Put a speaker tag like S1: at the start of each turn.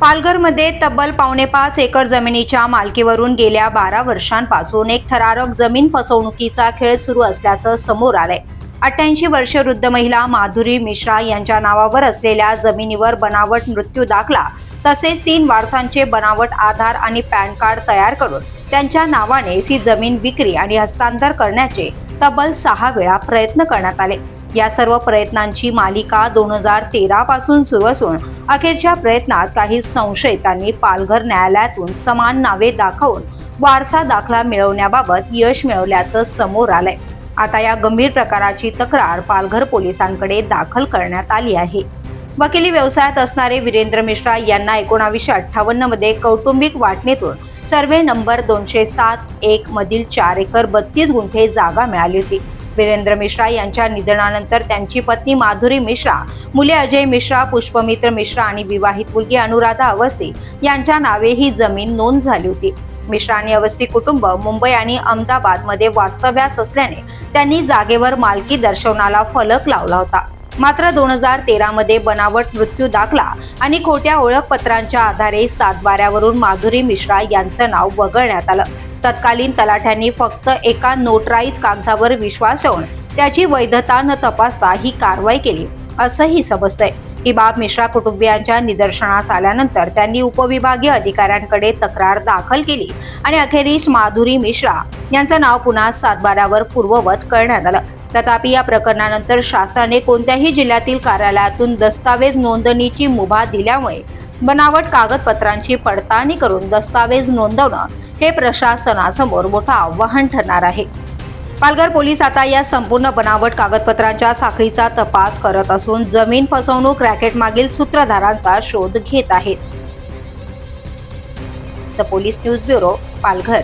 S1: पालघरमध्ये तब्बल पावणे पाच एकर जमिनीच्या मालकीवरून गेल्या बारा वर्षांपासून एक थरारक जमीन फसवणुकीचा खेळ सुरू असल्याचं समोर आलंय. अठ्ठ्याऐंशी वर्ष वृद्ध महिला माधुरी मिश्रा यांच्या नावावर असलेल्या जमिनीवर बनावट मृत्यू दाखला तसेच तीन वारसांचे बनावट आधार आणि पॅन कार्ड तयार करून त्यांच्या नावाने ही जमीन विक्री आणि हस्तांतर करण्याचे तब्बल सहा वेळा प्रयत्न करण्यात आले. या सर्व प्रयत्नांची मालिका दोन हजार तेरा पासून सुरू असून अखेरच्या प्रयत्नात काही संशयितांनी पालघर न्यायालयातून समान नावे दाखवून वारसा दाखला मिळवण्याबाबत यश मिळवल्याचं समोर आलंय. आता या गंभीर प्रकाराची तक्रार पालघर पोलिसांकडे दाखल करण्यात आली आहे. वकिली व्यवसायात असणारे वीरेंद्र मिश्रा यांना एकोणावीसशे अठ्ठावन्नमध्ये कौटुंबिक वाटणीतून सर्वे नंबर दोनशे सात एक मधील चार एकर बत्तीस गुंठे जागा मिळाली होती. वीरेंद्र मिश्रा यांच्या निधनानंतर त्यांची पत्नी माधुरी मिश्रा मुले अजय मिश्रा पुष्पमित्र मिश्रा आणि विवाहित मुलगी अनुराधा अवस्थी यांच्या नावे ही जमीन नोंद झाली होती. मिश्रा आणि अवस्थी कुटुंब मुंबई आणि अहमदाबादमध्ये वास्तव्यास असल्याने त्यांनी जागेवर मालकी दर्शवणारा फलक लावला होता. मात्र दोन हजार तेरा मध्ये बनावट मृत्यू दाखला आणि खोट्या ओळखपत्रांच्या आधारे सातबाऱ्यावरून माधुरी मिश्रा यांचं नाव वगळण्यात आलं. तत्कालीन तलाठ्यांनी फक्त एका नोटराईज कागदावर विश्वास ठेवून त्याची वैधता न तपासता ही कारवाई केली असंही समजतंय. ही बाब मिश्रा कुटुंबियांच्या निदर्शनास आल्यानंतर त्यांनी उपविभागीय अधिकाऱ्यांकडे तक्रार दाखल केली आणि अखेरीस माधुरी मिश्रा यांचं नाव पुन्हा सातबाऱ्यावर पूर्ववत करण्यात आलं. तथापि या प्रकरणानंतर शासनाने कोणत्याही जिल्ह्यातील कार्यालयातून दस्तावेज नोंदणीची मुभा दिल्यामुळे बनावट कागदपत्रांची पडताळणी करून दस्तावेज नोंदवणं हे प्रशासनासमोर मोठं आव्हान ठरणार आहे. पालघर पोलीस आता या संपूर्ण बनावट कागदपत्रांच्या साखळीचा तपास करत असून जमीन फसवणूक रॅकेट मागील सूत्रधारांचा शोध घेत आहेत. The police news bureau Palghar.